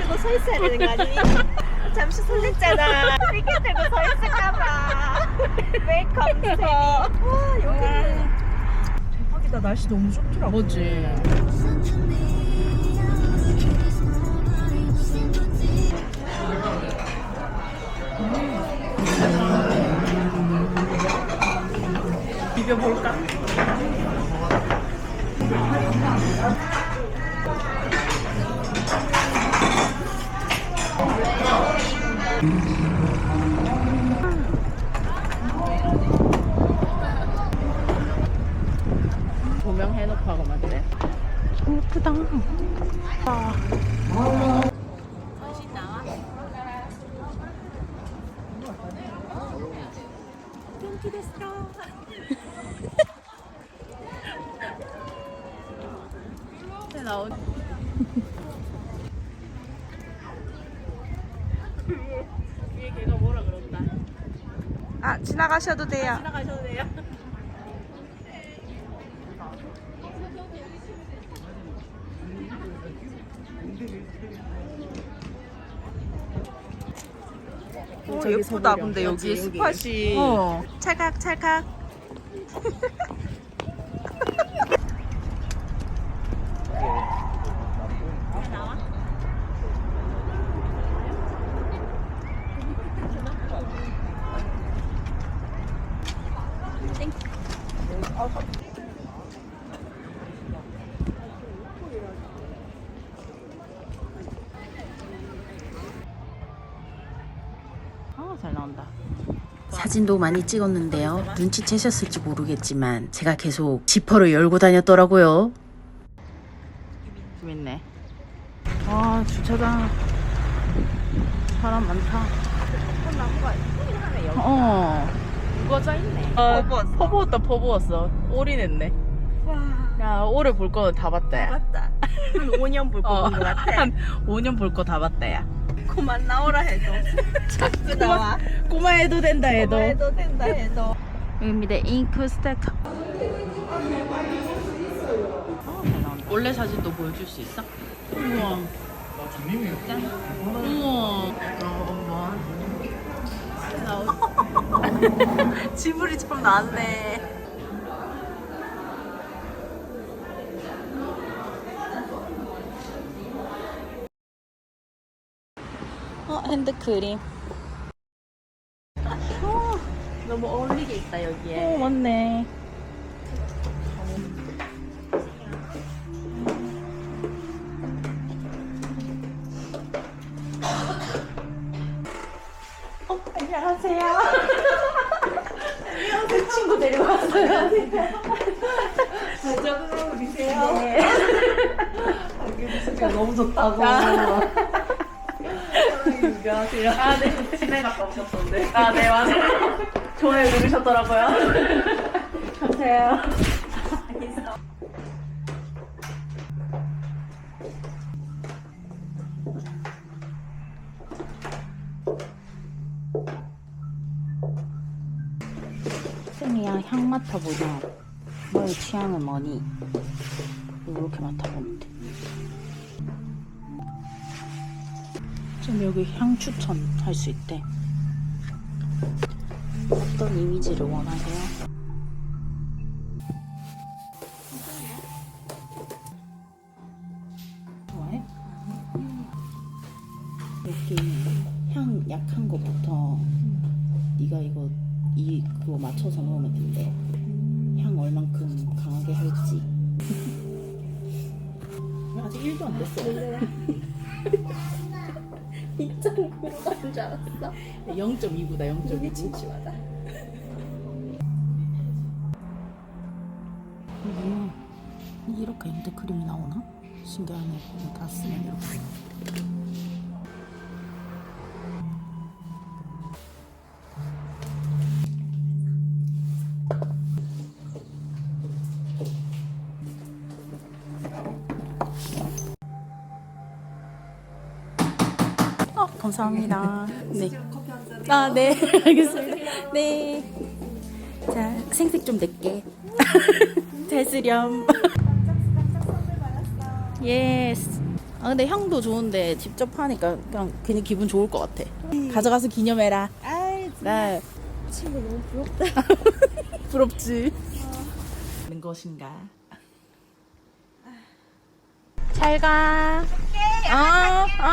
들고 서 있어야 되는 거 아니니? 잠시 설렜잖아. 이렇게 들고 서 있을까봐. 웰컴 세미. 와 여기는 대박이다. 날씨 너무 좋더라고. 뭐지? 비벼볼까? 조명 해놓고 하고 맞대. 예쁘다. 아. 나온. 위에 걔가 뭐라 그런다. 아 지나가셔도 돼요. 지나가셔도 돼요. 오, 저기 예쁘다. 근데 여기. 스팟이. 어. 찰칵 찰칵. 아, 잘 나온다. 사진도 많이 찍었는데요. 눈치채셨을지 모르겠지만 제가 계속 지퍼를 열고 다녔더라고요. 재밌네. 아, 주차장 사람 많다. 어. 꺼져 있네. 퍼부었다, 퍼부었어. 올인했네. 와 야, 올해 볼 거는 다 봤다, 야. 맞다. 한 5년 볼 어, 거본 것 같아. 한 5년 볼 거 다 봤다, 야. 그만 나오라 해도 자꾸 나와. 꼬마 해도 된다, 해도. 그만 해도 된다 해도. 여기입니다. 잉크 스테카. 원래 사진도 보여줄 수 있어? 우와. 짠. 우와. 지불이 좀 나왔네. 핸드크림. 너무 어울리게 있다 여기에. 어, 맞네. 안녕하세요. 안녕하세요. 친구 데려왔어요. 저도 우리세요. 네. 너무 좋다고. 안녕하세요. 아, 네. 친해 갔다 오셨던데. 아, 네, 맞아요. 좋아요 누르셨더라고요. 안녕하세요. 쌤이야 향 맡아보자. 너의 취향은 뭐니? 이렇게 맡아보면 돼. 좀 여기 향 추천할 수 있대. 어떤 이미지를 원하세요? 좋아해? 여기 향 약한 거부터 네가 이거 이 그거 맞춰서 넣으면 된대. 향 얼만큼 강하게 할지. 아직 1도 안 됐어. 입장 그런 줄 알았어. 0.29다, 0.29. 침침하다. 음, 이렇게 핸드크림이 나오나? 신기하네. 다 쓰면 이렇게. 감사합니다. 네. 아, 네. 알겠습니다. 네. 자, 생색 좀 낼게. 잘 쓰렴. 예스. 아 근데 향도 좋은데 직접 하니까 그냥 괜히 기분 좋을 것 같아. 가져가서 기념해라. 아이 나 친구 너무 부럽다. 부럽지. 는 것인가? 잘 가. 어, 어.